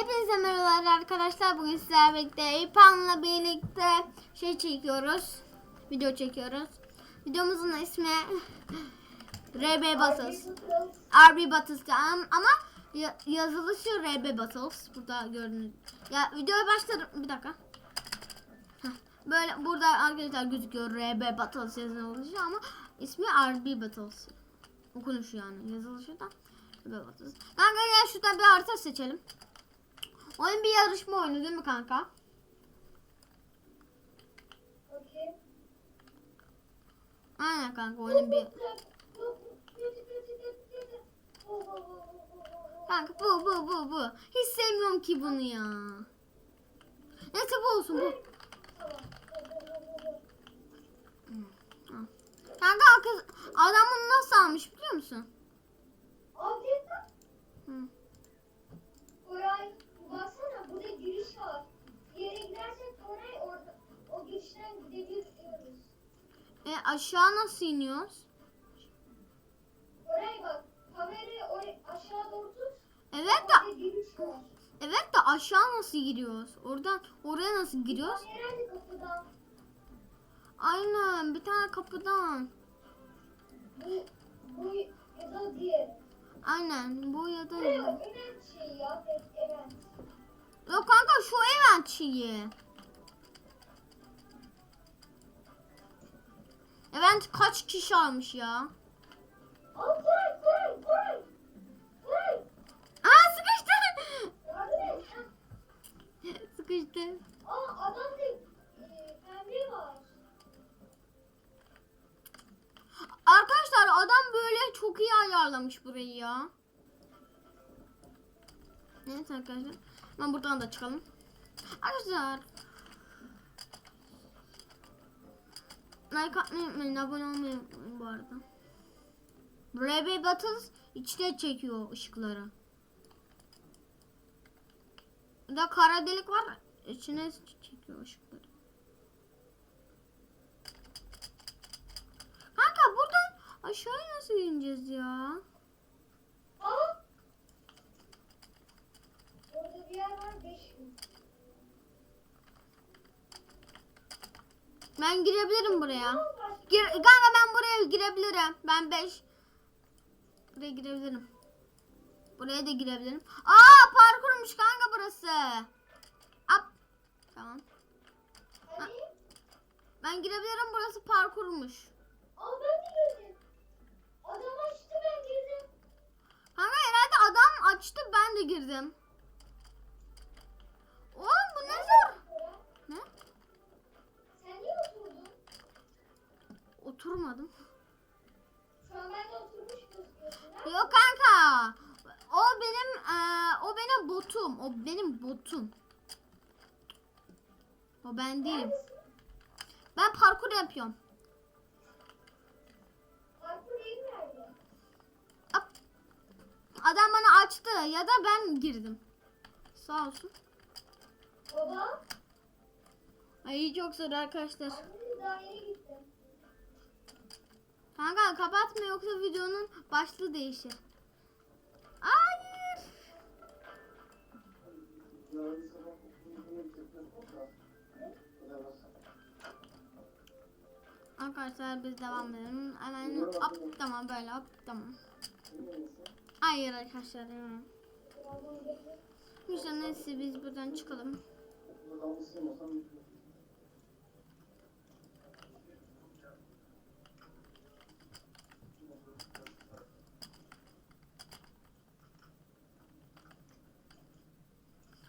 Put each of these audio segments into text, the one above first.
Hepinize merhabalar arkadaşlar. Bugün sizlerle birlikte İpan'la birlikte şey çekiyoruz. Video çekiyoruz. Videomuzun ismi RB Battles. RB Battles am- ama ya- yazılışı RB Battles. Burada gördüğünüz. Ya videoya başladım. Bir dakika. Heh, Böyle burada arkadaşlar gözüküyor RB Battles yazılışı ama ismi RB Battles. Okunuşu yani yazılışı da. Kanka gel şuradan bir harita seçelim. Oyun bir yarışma oyunu değil mi kanka? Okey. Aynen kanka oyun bir... Kanka bu bu bu bu. Hiç sevmiyorum ki bunu ya. Neyse bu olsun bu. Kanka kız adam bunu nasıl almış biliyor musun? Hı. Koray baksana burada giriş var. Bir yere gidersek Koray orada o girişten gidebiliyoruz. E aşağı nasıl iniyoruz? Koray bak kamerayı oraya aşağı doğru tut. Evet de evet de aşağı nasıl giriyoruz? Oradan oraya nasıl giriyoruz? Herhalde kapıdan. Aynen bir tane kapıdan. Bu, bu ya da diğer. Aynen bu ya da event şey ya. Yok kanka şu event şeyi. Event kaç kişi almış ya? Aa sıkıştı. Sıkıştı. Arkadaşlar adam böyle çok iyi ayarlamış burayı ya. Evet arkadaşlar. Ben buradan da çıkalım. Arkadaşlar. Like atmayı unutmayın. Abone olmayı unutmayın bu arada. RB Battles içine çekiyor ışıkları. Bir de kara delik var. içine çekiyor ışıkları. Kanka buradan aşağıya nasıl ineceğiz ya? Aa. Orada bir yer var 5 gün. Ben girebilirim buraya. Gir, kanka ben buraya girebilirim. Ben 5. Buraya girebilirim. Buraya da girebilirim. Aa parkurmuş kanka burası. Hop. Tamam. Hani? Ben girebilirim burası parkurmuş. Aa ben. Adam açtı ben girdim. Kanka herhalde adam açtı ben de girdim. Oğlum bu ne zor. Oturmadım. Yok kanka. O benim eee, o benim botum. O benim botum. O ben değilim. Ben parkur yapıyorum. Adam bana açtı ya da ben girdim. Sağ olsun. Baba. Ay çok zor arkadaşlar. Ben daha yeni gittim. Kanka kapatma yoksa videonun başlığı değişir. Hayır. Arkadaşlar biz devam edelim. Hemen hop tamam böyle hop tamam. Hayır arkadaşlar. Neyse neyse biz buradan çıkalım.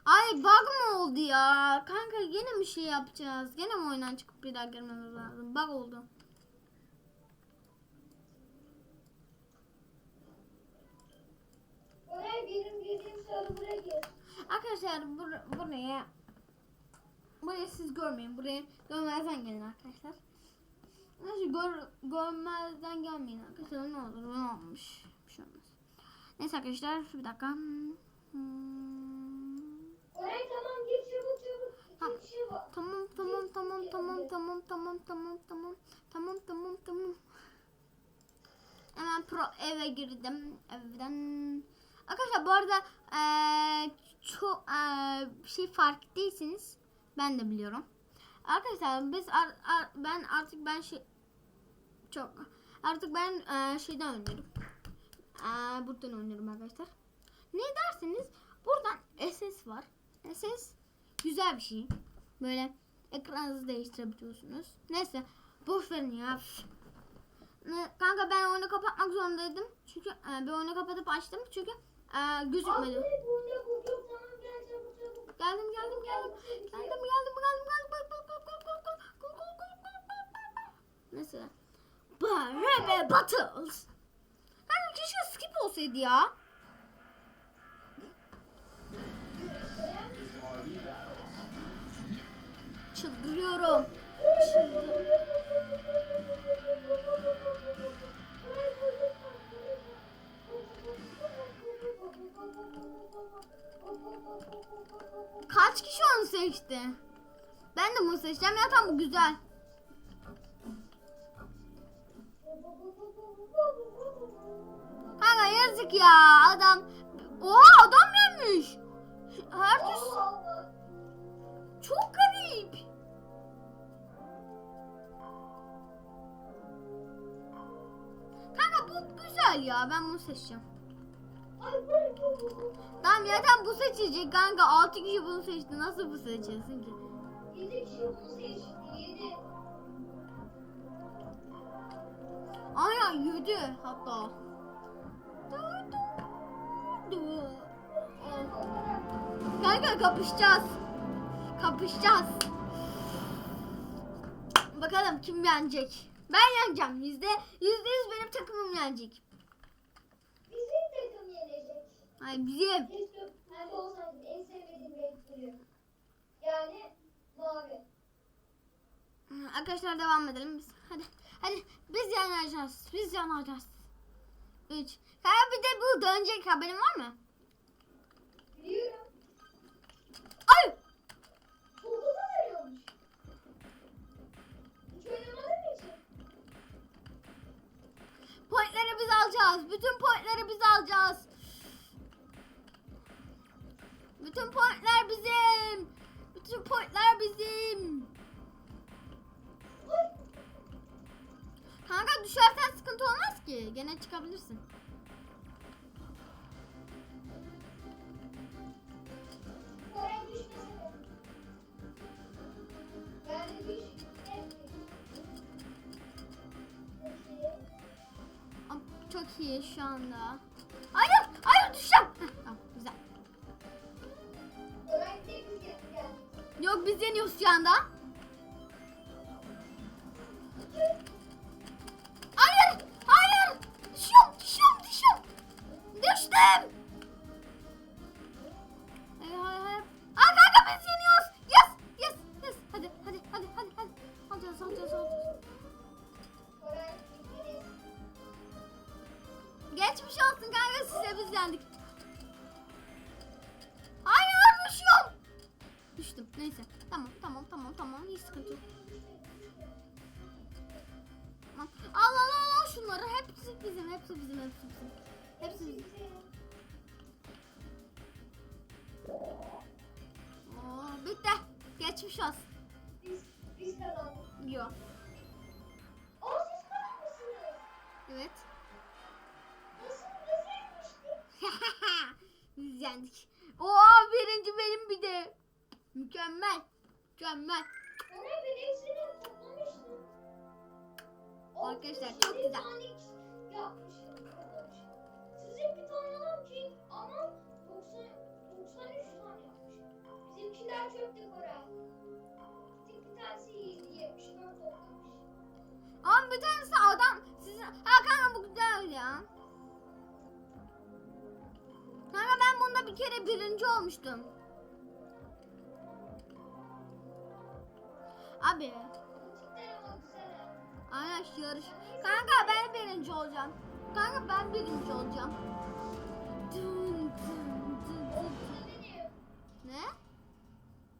Ay bug mı oldu ya? Kanka yine mi şey yapacağız? Gene mi oyundan çıkıp bir daha girmemiz lazım? Bug oldu. Oraya benim girdiğim server'a gir. Arkadaşlar bur- buraya burayı siz görmeyin. Buraya görmezden gelin arkadaşlar. Neyse gör, görmezden gelmeyin arkadaşlar. Ne olur ne olmuş. Bir şey olmaz. Neyse arkadaşlar bir dakika. Hmm. Oraya tamam gir çabuk. Ha. Tamam tamam tamam tamam tamam tamam tamam tamam tamam tamam tamam. Hemen pro eve girdim. Evden Arkadaşlar bu arada eee çok eee, şey fark değilsiniz. Ben de biliyorum. Arkadaşlar biz ar- ar- ben artık ben şey çok artık ben eee, şeyden oynuyorum. Eee, buradan oynuyorum arkadaşlar. Ne derseniz buradan SS var ses güzel bir şey. Böyle ekranınızı değiştirebiliyorsunuz. Neyse boş verin ya. Kanka ben oyunu kapatmak zorundaydım. Çünkü e, bir oyunu kapatıp açtım. Çünkü e, gözükmedi. Abi, burada, burada, burada, burada. Geldim geldim geldim. Geldim geldim geldim geldim. Neyse. Barbie Battles. Hani keşke skip olsaydı ya. Çıldırıyorum. Kaç kişi onu seçti? Ben de bunu seçeceğim ya tam bu güzel. Kanka yazık ya adam. Oha adam gelmiş. Herkes çok garip. Kanka bu güzel ya ben bunu seçeceğim. Tamam tam bu seçilecek kanka 6 kişi bunu seçti nasıl bu seçilsin ki? Yedi kişi bunu seçti. Yedi. Aynen 7 hatta. Kanka kapışacağız. Kapışacağız. Bakalım kim yenecek. Ben yeneceğim. Yüzde yüzde yüz benim takımım yenecek. Bizim takım yenecek. Ay bizim. Keşke pembe olsaydı en sevmediğim renk blue. Yani mavi. Arkadaşlar devam edelim biz. Hadi. Hadi biz yanacağız. Biz yanacağız. 3. Kanka bir de bu dönecek haberin var mı? Biliyorum. çıkabilirsin. Çok iyi şu anda. Hayır, hayır düşeceğim. Tamam, güzel. Yok biz yeniyoruz şu anda. Düştüm. Hayır, hayır, hayır. Aa biz yeniyoruz. Yes, yes, yes. Hadi, hadi, hadi, hadi, hadi. Alacağız, alacağız, alacağız. Geçmiş olsun kanka size biz yendik. Hayır düşüyorum. Düştüm neyse. Tamam tamam tamam tamam hiç sıkıntı yok. Al al al al şunları hepsi bizim hepsi bizim hepsi bizim. Hepsi. Oo, bitti. Geçmiş olsun. Biz, biz kazandık. Yok. O siz kazanmışsınız. Evet. Nasıl biz yenmiştik? Biz yendik. Oo birinci benim bir de. Mükemmel. Mükemmel. Hepsini toplamıştım. Arkadaşlar, çok güzel. Ama bir tanesi adam sizin... Ha kanka bu güzel ya. Kanka ben bunda bir kere birinci olmuştum. Abi. Aynen yarış. Kanka ben birinci olacağım. Kanka ben birinci olacağım. Dın dın dın dın. Ne?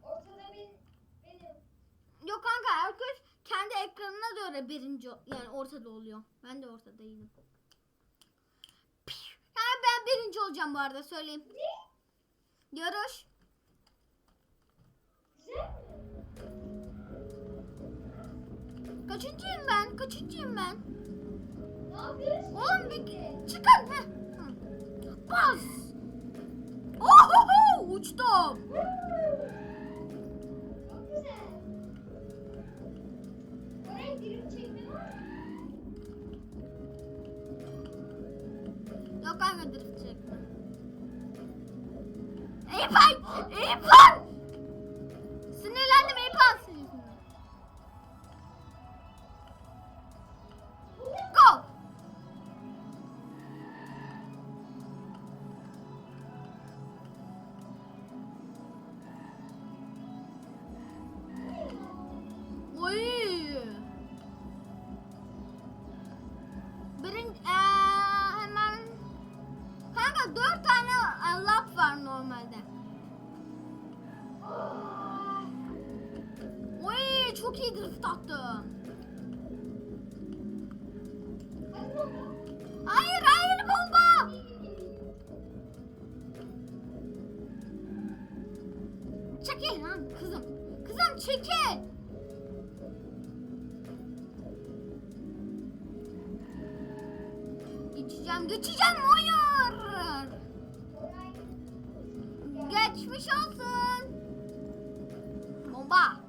Ortada benim. benim. Yok kanka herkes kendi ekranına göre birinci yani ortada oluyor. Ben de ortadaydım. Yani ben birinci olacağım bu arada söyleyeyim. Görüş. Kaçıncıyım ben? Kaçıncıyım ben? Ne? Oğlum bir çıkın. Heh. Bas. Ohoho uçtum. Yok kanka drift çekme. Eyüpan! Eyüpan! Kızım. Kızım çekil. Geçeceğim geçeceğim hayır. Geçmiş olsun. Bomba.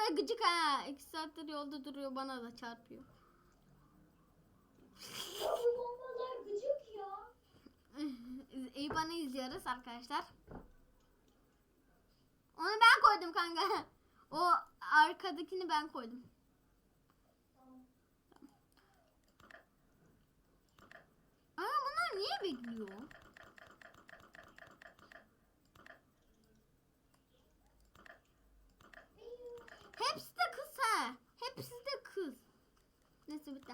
Da gıcık ha. İki saattir yolda duruyor bana da çarpıyor. Bu bombalar gıcık ya. İyi bana izliyoruz arkadaşlar. Onu ben koydum kanka. O arkadakini ben koydum. Ama bunlar niye bekliyor? Hepsi de kız ha. Hepsi de kız. Neyse bitti.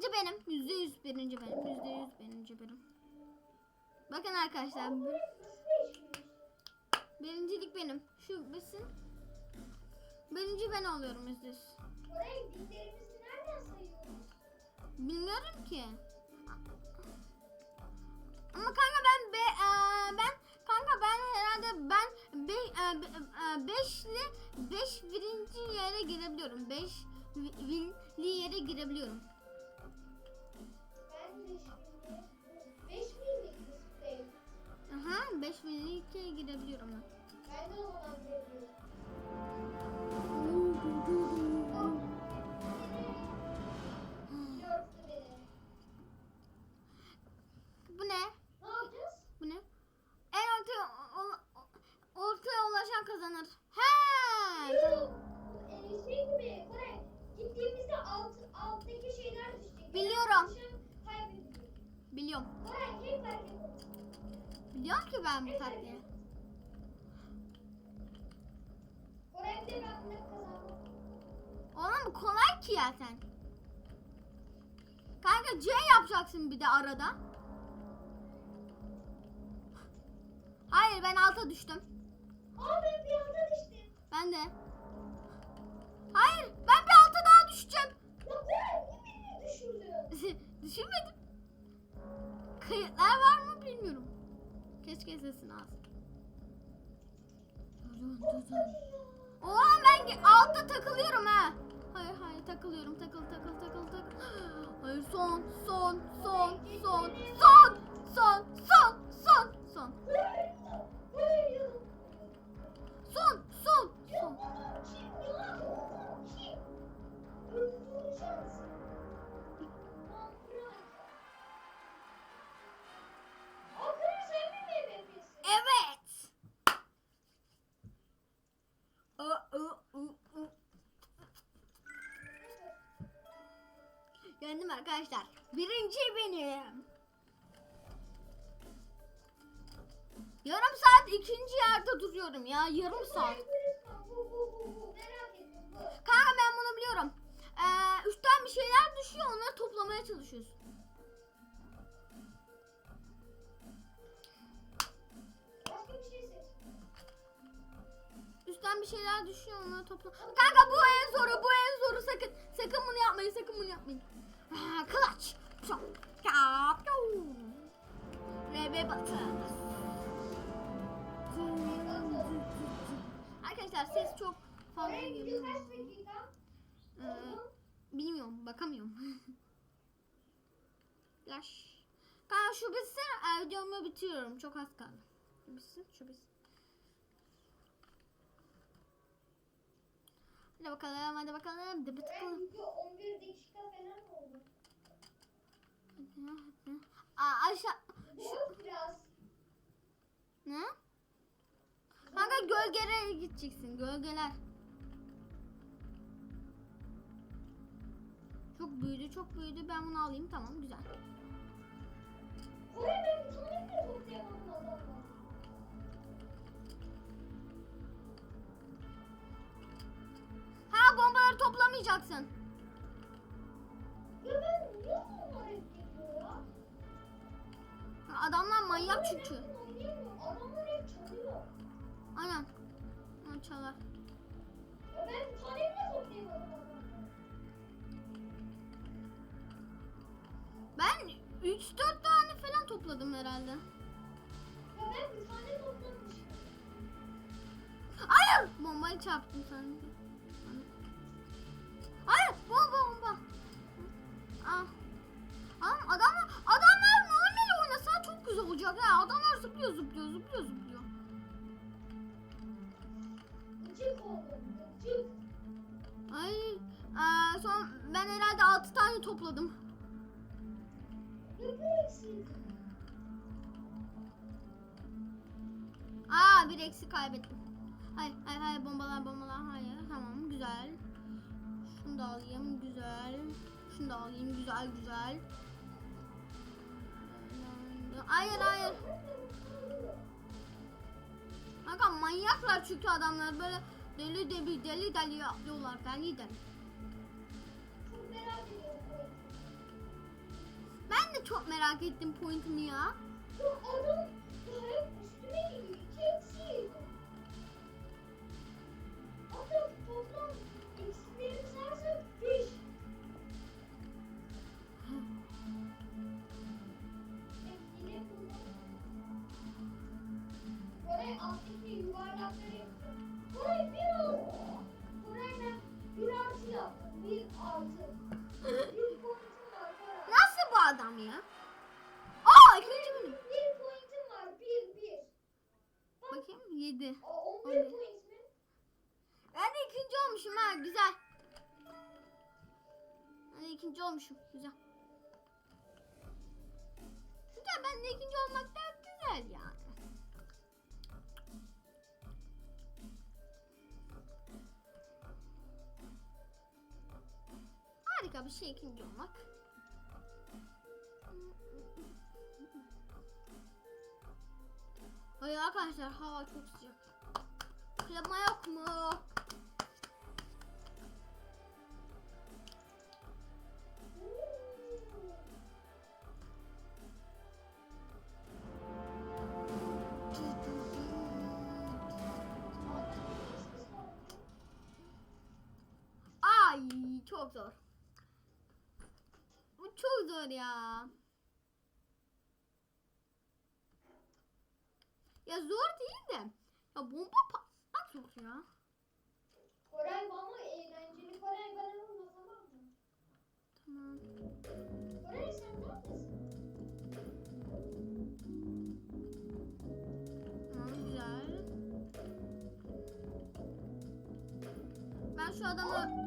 Birinci benim. Yüzde yüz birinci benim. Yüzde yüz birinci benim. Bakın arkadaşlar. Birincilik benim. Şu besin. Birinci ben oluyorum yüzde yüz. Bilmiyorum ki. Ama kanka ben be, eee, ben kanka ben herhalde ben be, eee, be, eee, beşli beş birinci yere girebiliyorum. Beş vi- vinli yere girebiliyorum. 5 mililitreye girebiliyor ama. Ben de o zaman Yapacaksın bir de arada. Hayır ben alta düştüm. Aa ben bir anda düştüm. Ben de. Hayır ben bir alta daha düşeceğim. Ya Koray niye beni düşürdün? Düşünmedim. Kayıtlar var mı bilmiyorum. Keşke sesin az. Oğlum ben altta takılıyorum ha. Hayır hayır takılıyorum takıl takıl takıl takıl. Hayır son son son son son son son son son Yarım saat ikinci yerde duruyorum ya. Yarım saat. Kanka ben bunu biliyorum. Ee, üstten bir şeyler düşüyor onları toplamaya seç. Üstten bir şeyler düşüyor onları topla. Kanka bu en zoru bu en zoru sakın. Sakın bunu yapmayın sakın bunu yapmayın. Aa, Kılıç. Çok. RB batı. Arkadaşlar ses çok fazla geliyor. Ee, bilmiyorum bakamıyorum. Flash. Kanka şu bitsin e, videomu bitiriyorum. Çok az kaldı. Şu bitsin şu bitsin. Hadi bakalım hadi bakalım. Dıbı gidiyor 11 dakika falan oldu. Aa aşağı. Bu biraz. Ne? Kanka gölgelere gideceksin. Gölgeler. Çok büyüdü çok büyüdü. Ben bunu alayım tamam güzel. Ben. Ha bombaları toplamayacaksın. Ya ben niye ya? Adamlar manyak çünkü. Aynen. Ha, çalar. Ben toplayamadım adamlar. Ben 3-4 tane falan topladım herhalde. Ya ben bir tane toplamışım. Hayır! Bombayı çarptım sanki. Hayır! Bomba bomba. Ah. Adam, adamlar, adamlar normal oynasa çok güzel olacak ya. Adamlar zıplıyor zıplıyor zıplıyor zıplıyor. Aa, son ben herhalde 6 tane topladım. Aa bir eksik kaybettim. Hayır hayır hayır bombalar bombalar hayır tamam güzel. Şunu da alayım güzel. Şunu da alayım güzel güzel. Hayır hayır. Kanka manyaklar çünkü adamlar böyle deli deli deli deli yapıyorlar deli deli. Çok merak ettim pointimi ya. Adam ya? Aa ikinci benim. Bir pointim var. Bir, bir. Bakayım 7. Aa, on bir Öyle. point mi? Ben de ikinci olmuşum ha güzel. Ben de ikinci olmuşum güzel. Güzel ben de ikinci olmak da güzel yani. Harika bir şey ikinci olmak. Ay arkadaşlar hava çok sıcak. Klima yok mu? Ay çok zor. Bu çok zor ya. Ya zor değil de. Ya bomba patlamak zor ya. Koray ama eğlenceli. Koray bana vurma tamam mı? Tamam. Koray sen neredesin? Tamam güzel. Ben şu adamı...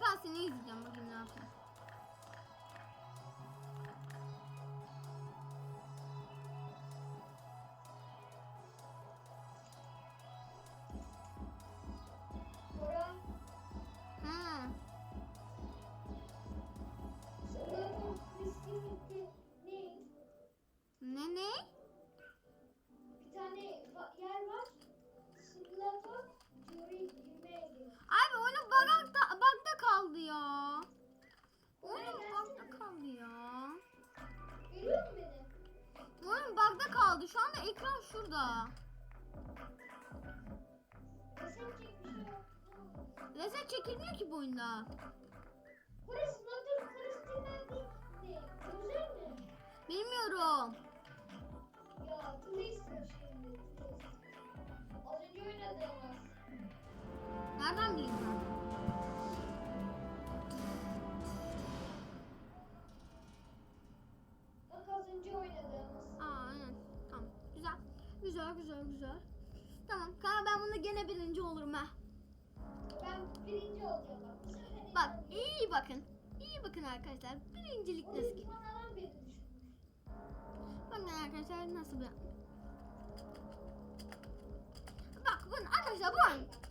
Ben seni izleyeceğim bugün ne yapayım. Şurada. Reset çekilmiyor ki bu oyunda. Burası nasıl karıştırma ne? Güzel mi? Bilmiyorum. Ya Twister şimdi. Az önce oynadığımız. Nereden bileyim ben? Güzel güzel. Tamam. Kanka ben bunu gene birinci olurum ha. Ben birinci olacağım bak. Bak iyi bakın. İyi bakın arkadaşlar. Birincilik nasıl 12 ki? puandan beri düşmüş. Bakın arkadaşlar nasıl bir... Bak bakın arkadaşlar bu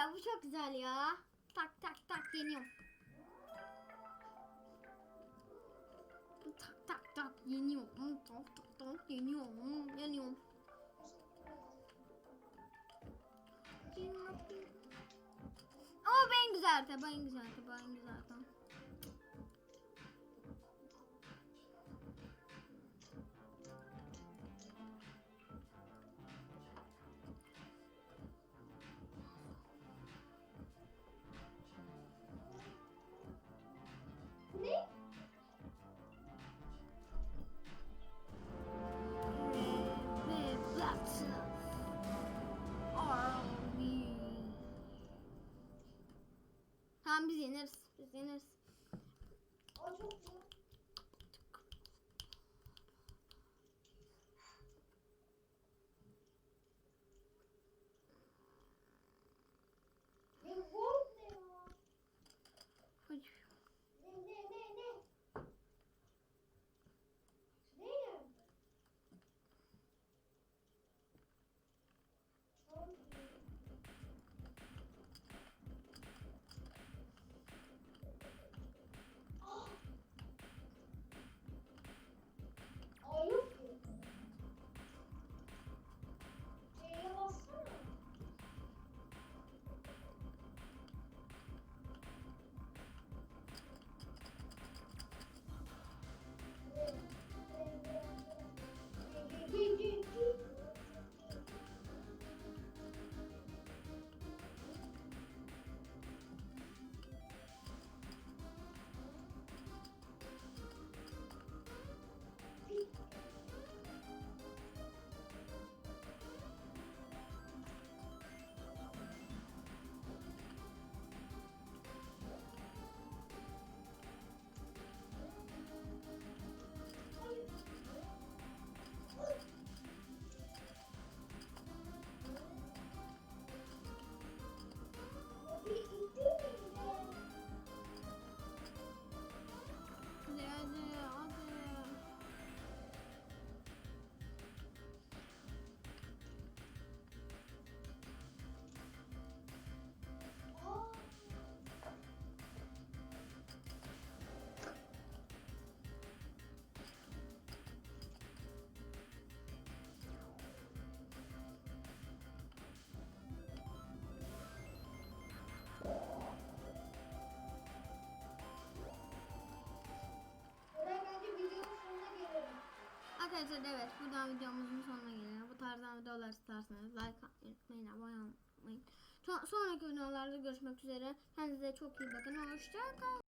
Arkadaşlar bu çok güzel ya. Tak tak tak yeniyorum. Tak tak tak yeniyorum. Tak tak tak yeniyorum. Yeniyorum. Ama ben güzel tabi en güzel tabi en güzel tabi. Yeneriz. O çok güzel. Arkadaşlar evet buradan videomuzun sonuna geliyor. Bu tarzdan videolar isterseniz like atmayı unutmayın, abone olmayı. Sonraki videolarda görüşmek üzere. Kendinize çok iyi bakın. Hoşçakalın.